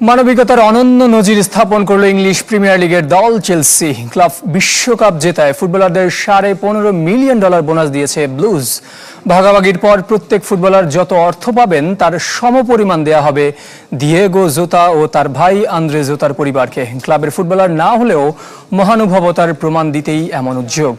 মানবিকতার অনন্য নজির স্থাপন করল ইংলিশ প্রিমিয়ার লিগের দল চেলসি। ক্লাব বিশ্বকাপ জেতায় ফুটবলারদের সাড়ে পনেরো মিলিয়ন ডলার বোনাস দিয়েছে ব্লুজ। ভাগাভাগির পর প্রত্যেক ফুটবলার যত অর্থ পাবেন, তার সমপরিমাণ দেয়া হবে দিয়েগো জোতা ও তার ভাই আন্দ্রে জোতার পরিবারকে। ক্লাবের ফুটবলার না হলেও মহানুভবতার প্রমাণ দিতেই এমন উদ্যোগ।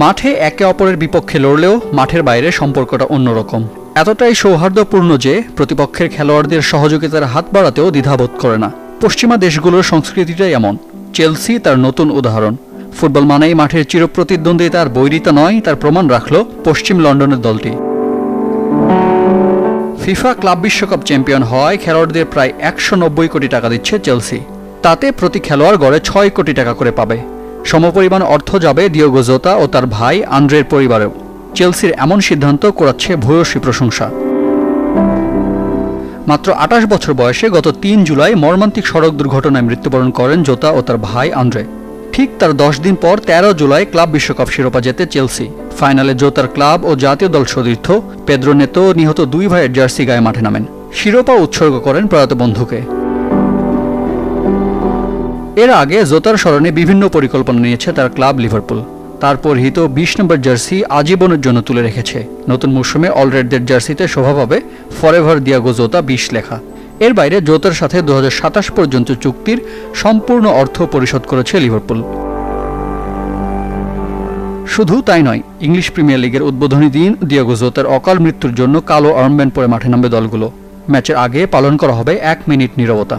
মাঠে একে অপরের বিপক্ষে লড়লেও মাঠের বাইরে সম্পর্কটা অন্যরকম। এতটাই সৌহার্দ্যপূর্ণ যে প্রতিপক্ষের খেলোয়াড়দের সহযোগিতার হাত বাড়াতেও দ্বিধাবোধ করে না। পশ্চিমা দেশগুলোর সংস্কৃতিটাই এমন। চেলসি তার নতুন উদাহরণ। ফুটবল মানেই মাঠের চিরপ্রতিদ্বন্দ্বিতার বৈরিতা নয়, তার প্রমাণ রাখল পশ্চিম লন্ডনের দলটি। ফিফা ক্লাব বিশ্বকাপ চ্যাম্পিয়ন হওয়ায় খেলোয়াড়দের প্রায় একশো নব্বই কোটি টাকা দিচ্ছে চেলসি। তাতে প্রতি খেলোয়াড় গড়ে ছয় কোটি টাকা করে পাবে। সমপরিমাণ অর্থ যাবে দিয়োগো জোতা ও তার ভাই আন্দ্রের পরিবারেও। চেলসির এমন সিদ্ধান্ত করাচ্ছে ভূয়সী প্রশংসা। মাত্র আঠাশ বছর বয়সে গত তিন জুলাই মর্মান্তিক সড়ক দুর্ঘটনায় মৃত্যুবরণ করেন জোতা ও তার ভাই আন্দ্রে। ঠিক তার দশ দিন পর তেরো জুলাই ক্লাব বিশ্বকাপ শিরোপা জেতে চেলসি। ফাইনালে জোতার ক্লাব ও জাতীয় দল সতীর্থ পেদ্রো নেতো নিহত দুই ভাইয়ের জার্সি গায়ে মাঠে নামেন। শিরোপা উৎসর্গ করেন প্রয়াত বন্ধুকে। এর আগে জোতার স্মরণে বিভিন্ন পরিকল্পনা নিয়েছে তার ক্লাব লিভারপুল। তারপর হিত বিশ নম্বর জার্সি আজীবনের জন্য তুলে রেখেছে। নতুন মৌসুমে অলরেডদের জার্সিতে শোভা পাবে ফরেভার দিয়াগো জোতা বিশ লেখা। এর বাইরে জোতার সাথে দু হাজার সাতাশ পর্যন্ত চুক্তির সম্পূর্ণ অর্থ পরিশোধ করেছে লিভারপুল। শুধু তাই নয়, ইংলিশ প্রিমিয়ার লিগের উদ্বোধনী দিন দিয়াগো জোতার অকাল মৃত্যুর জন্য কালো আর্মব্যান্ড পরে মাঠে নামবে দলগুলো। ম্যাচের আগে পালন করা হবে এক মিনিট নীরবতা।